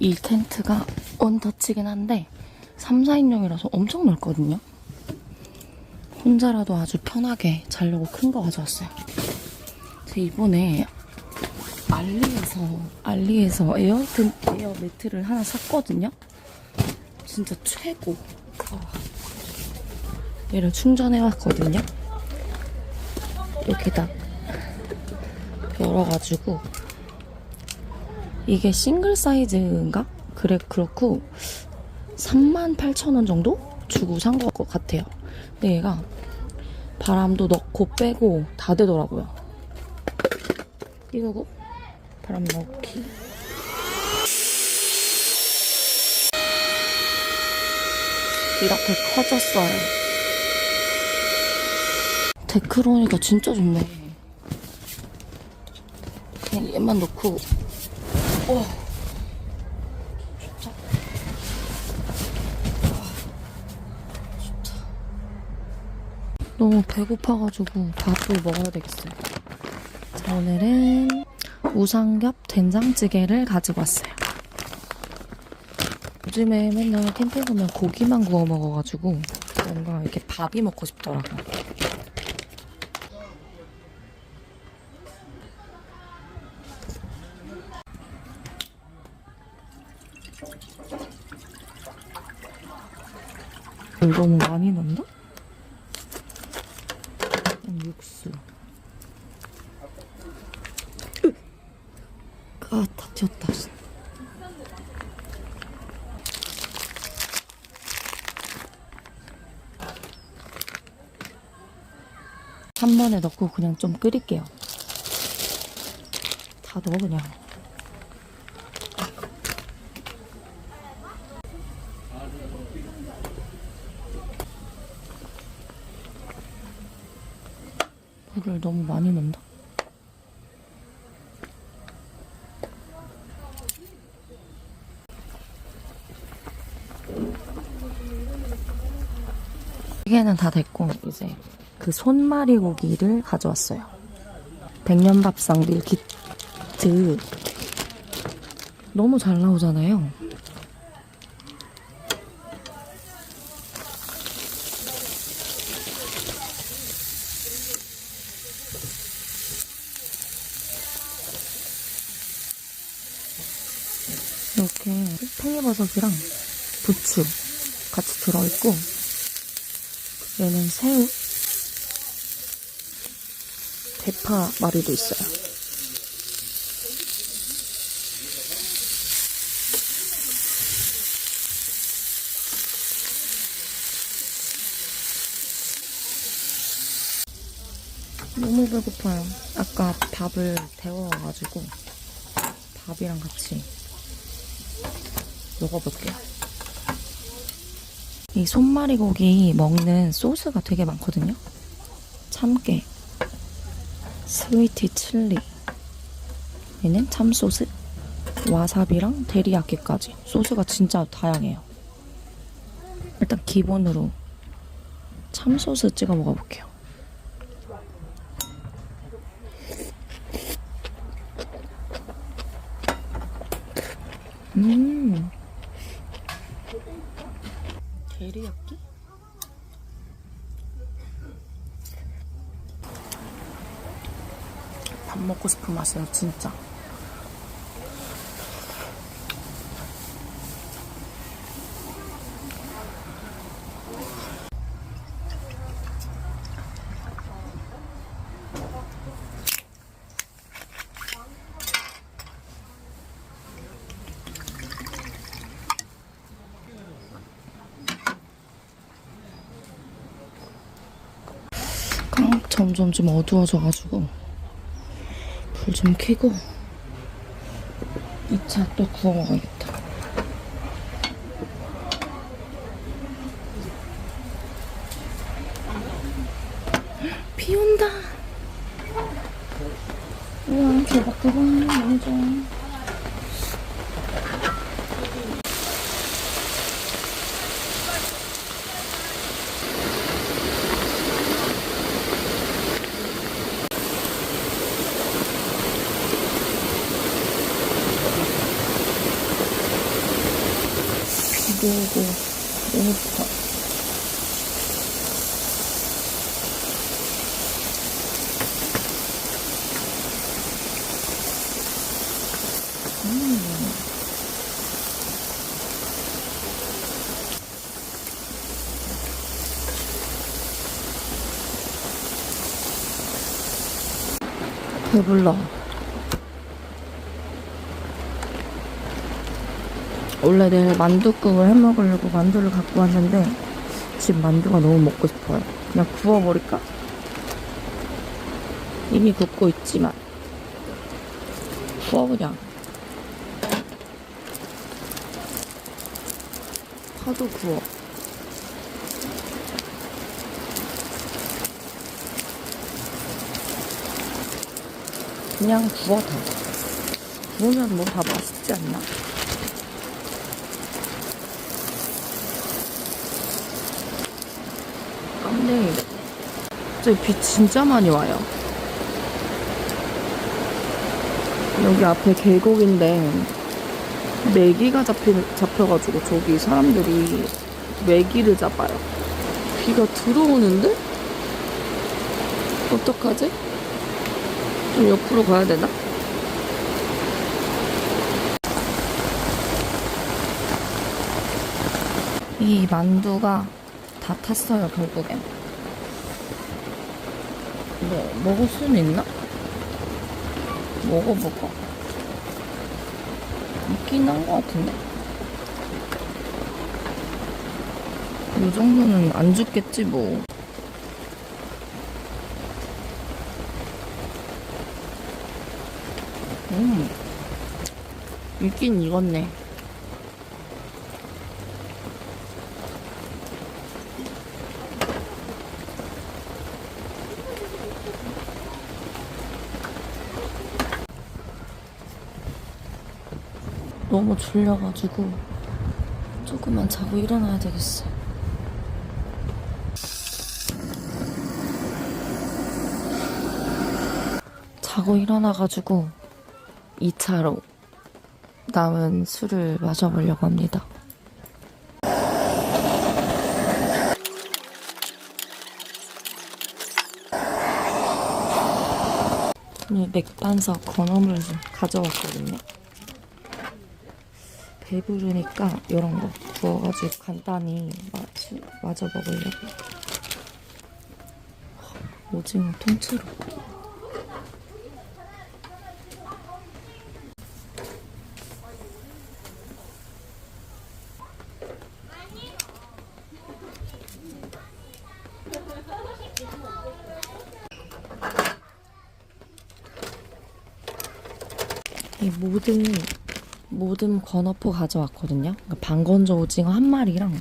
이 텐트가 원터치긴 한데 3, 4인용이라서 엄청 넓거든요. 혼자라도 아주 편하게 자려고 큰 거 가져왔어요. 제가 이번에 알리에서 알리에서 에어 텐 에어 매트를 하나 샀거든요. 진짜 최고. 아. 얘를 충전해왔거든요. 딱 열어가지고 이게 싱글 사이즈인가? 그래 그렇고 38,000원 정도 주고 산 것 같아요. 근데 얘가 바람도 넣고 빼고 다 되더라고요. 이거고 바람 넣기. 이렇게 커졌어요. 데크로니까 진짜 좋네. 그냥 얘만 넣고 와 좋다. 와, 좋다. 너무 배고파가지고 밥을 먹어야 되겠어요. 자 오늘은 우삼겹 된장찌개를 가지고 왔어요. 요즘에 맨날 캠핑 가면 고기만 구워 먹어가지고 뭔가 이렇게 밥이 먹고 싶더라고요. 물 너무 많이 넣나? 음, 육수. 으! 아, 다 튀었다. 한 번에 넣고 그냥 좀 끓일게요. 다 넣어 그냥. 물을 너무 많이 넣는다. 이게는 다 됐고 이제 그 손마리 고기를 가져왔어요. 백년밥상 밀키트 너무 잘 나오잖아요. 이렇게 팽이버섯이랑 부추 같이 들어있고 얘는 새우 대파 마리도 있어요. 너무 배고파요. 아까 밥을 데워가지고 밥이랑 같이 먹어볼게요. 이 손마리 고기 먹는 소스가 되게 많거든요. 참깨, 스위티 칠리, 얘는 참소스, 와사비랑 데리야끼까지 소스가 진짜 다양해요. 일단 기본으로 참소스 찍어 먹어볼게요. 음. 데리야끼? 밥 먹고 싶은 맛이에요, 진짜. 아, 점점 좀 어두워져가지고 불 좀 켜고 2차 또 구워 먹어야겠다. 비 온다. 우와 대박 대박 너무 너무 좋다. 음. 배불러. 원래 내일 만두국을 해 먹으려고 만두를 갖고 왔는데 지금 만두가 너무 먹고 싶어요. 그냥 구워버릴까? 이미 굽고 있지만 구워 그냥. 파도 구워. 그냥 구워 다. 구우면 뭐 다 맛있지 않나? 깜짝이 저기 비 진짜 많이 와요. 여기 앞에 계곡인데 메기가 잡히, 잡혀가지고 저기 사람들이 메기를 잡아요. 비가 들어오는데? 어떡하지? 좀 옆으로 가야 되나? 이 만두가 다 탔어요, 결국엔. 뭐, 먹을 수는 있나? 먹어볼까? 있긴 한 것 같은데? 이 정도는 안 죽겠지, 뭐. 음. 있긴 익었네. 너무 졸려가지고 조금만 자고 일어나야 되겠어. 자고 일어나가지고 2차로 남은 술을 마셔보려고 합니다. 오늘 맥반석 건어물 좀 가져왔거든요. 배부르니까 이런 거 구워가지고 간단히 마치, 마저 먹으려고. 오징어 통째로. 이 모든 모든 건어포 가져왔거든요. 그러니까 방건조 오징어 한 마리랑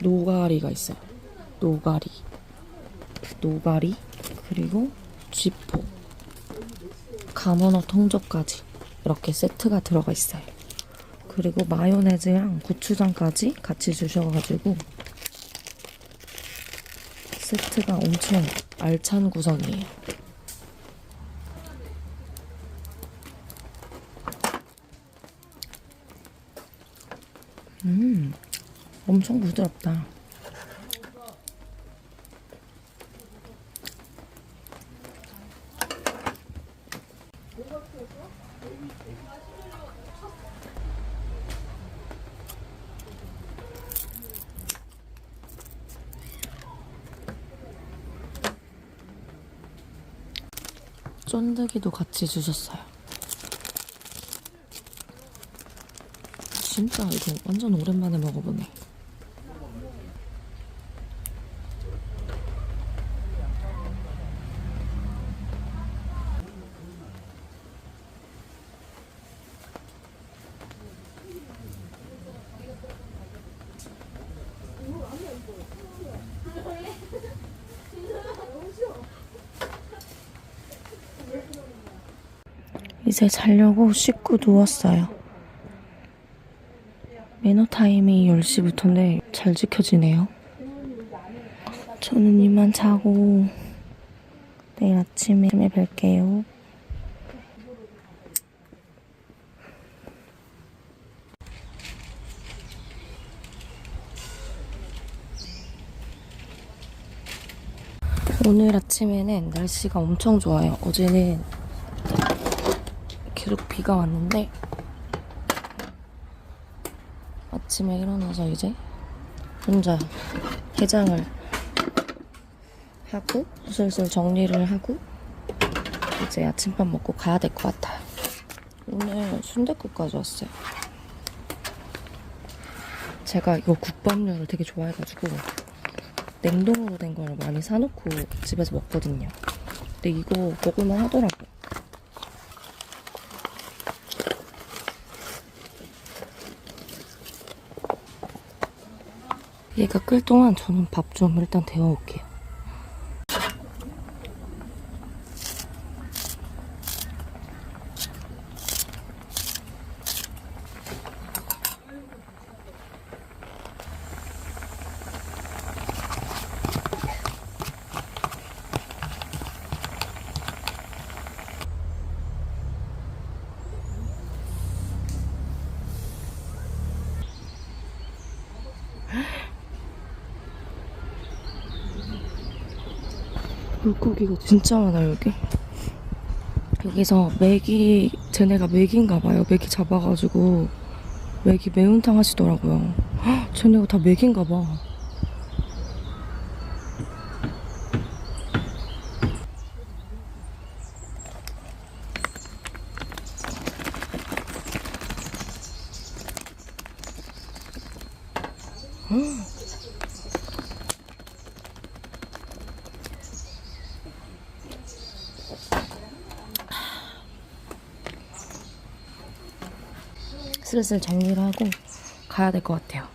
노가리가 있어요. 노가리, 노가리 그리고 쥐포, 가문어 통조까지 이렇게 세트가 들어가 있어요. 그리고 마요네즈랑 고추장까지 같이 주셔가지고 세트가 엄청 알찬 구성이에요. 음, 엄청 부드럽다. 쫀득이도 같이 주셨어요. 진짜 이거 완전 오랜만에 먹어보네. 이제 자려고 씻고 누웠어요. 매너 타임이 10시부터인데 잘 지켜지네요. 저는 이만 자고 내일 아침에 뵐게요. 오늘 아침에는 날씨가 엄청 좋아요. 어제는 계속 비가 왔는데 아침에 일어나서 이제 혼자 해장을 하고 슬슬 정리를 하고 이제 아침밥 먹고 가야 될 것 같아요. 오늘 순댓국까지 왔어요. 제가 이거 국밥류를 되게 좋아해가지고 냉동으로 된 걸 많이 사놓고 집에서 먹거든요. 근데 이거 먹을만 하더라고요. 얘가 끓 동안 저는 밥 좀 일단 데워올게요. 물고기가 진짜 많아요 여기. 여기서 메기 쟤네가 메기인가 봐요. 메기 잡아가지고 메기 매운탕 하시더라고요. 헉, 쟤네가 다 메기인가 봐 슬슬 정리를 하고 가야 될 것 같아요